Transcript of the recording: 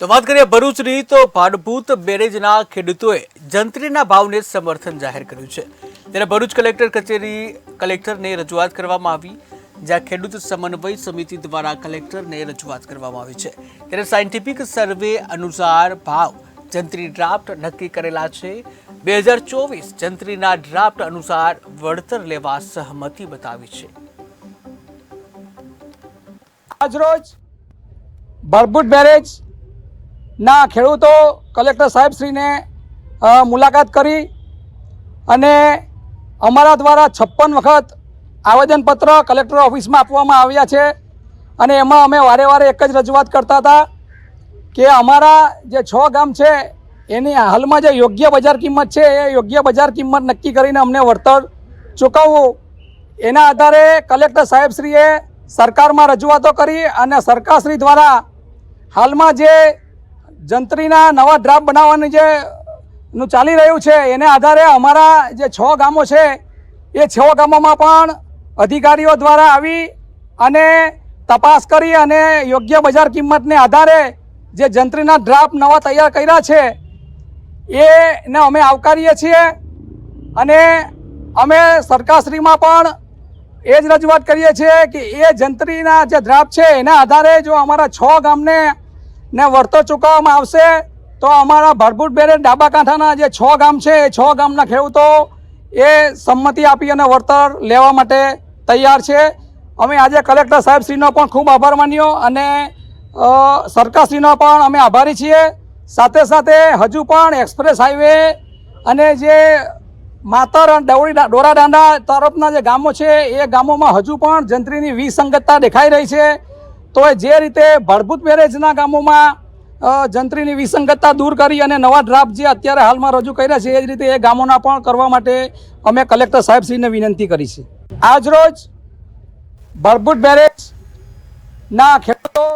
તો વાત કરીએ ભરૂચની, તો ભાડભૂત બેરેજના ખેડૂતોએ જંત્રીના ભાવને સમર્થન જાહેર કર્યું છે. ત્યારે ભરૂચ કલેક્ટર કચેરી કલેક્ટરને રજૂઆત કરવામાં આવી, જ્યાં ખેડૂત સમન્વય સમિતિ દ્વારા કલેક્ટરને રજૂઆત કરવામાં આવી છે. ત્યારે સાયન્ટિફિક સર્વે અનુસાર ભાવ જંત્રી ડ્રાફ્ટ નક્કી કરેલા છે. બે હજાર ચોવીસ જંત્રીના ડ્રાફ્ટ અનુસાર વળતર લેવા સહમતિ બતાવી છે. આજરોજ ભરભૂત બેરેજ ના, ખેડૂતો, કલેક્ટર સાહેબશ્રીને મુલાકાત કરી અને અમારા દ્વારા છપ્પન વખત આવેદનપત્ર કલેક્ટર ઓફિસમાં આપવામાં આવ્યા છે અને એમાં અમે વારે વારે એક જ રજૂઆત કરતા હતા કે અમારા જે છ ગામ છે, એની હાલમાં જે યોગ્ય બજાર કિંમત છે, એ યોગ્ય બજાર કિંમત નક્કી કરીને અમને વળતર ચૂકવવું. એના આધારે કલેક્ટર સાહેબશ્રીએ સરકારમાં રજૂઆતો કરી અને સરકારશ્રી દ્વારા હાલમાં જે જંત્રીના નવા ડ્રાફ્ટ બનાવવાની જે નું ચાલી રહ્યું છે, એને આધારે અમારા જે છ ગામો છે, એ છ ગામોમાં પણ અધિકારીઓ દ્વારા આવી અને તપાસ કરી અને યોગ્ય બજાર કિંમતને આધારે જે જંત્રીના ડ્રાફ્ટ નવા તૈયાર કર્યા છે, એને અમે આવકારીએ છીએ અને અમે સરકારશ્રીમાં પણ એ જ રજૂઆત કરીએ છીએ કે એ જંત્રીના જે ડ્રાફ્ટ છે, એના આધારે જો અમારા છ ગામને ને વળતર ચૂકવવામાં આવશે, તો અમારા ભરભૂટ બેરે ડાબા કાંઠાના જે છ ગામ છે, એ છ ગામના ખેડૂતો એ સંમતિ આપી અને વળતર લેવા માટે તૈયાર છે. અમે આજે કલેક્ટર સાહેબશ્રીનો પણ ખૂબ આભાર માન્યો અને સરકારશ્રીનો પણ અમે આભારી છીએ. સાથે સાથે હજુ પણ એક્સપ્રેસ હાઈવે અને જે માતર અને ડવળી ડોરાડાંડા તરફના જે ગામો છે, એ ગામોમાં હજુ પણ જંત્રીની વિસંગતતા દેખાઈ રહી છે. તો એ જે રીતે ભરભૂત બેરેજના ગામોમાં જંત્રીની વિસંગતતા દૂર કરી અને નવા ડ્રાફ્ટ જે અત્યારે હાલમાં રજૂ કર્યા છે, એ જ રીતે એ ગામોના પણ કરવા માટે અમે કલેક્ટર સાહેબશ્રીને વિનંતી કરી છે. આજરોજ ભરભૂત બેરેજના ખેડૂતો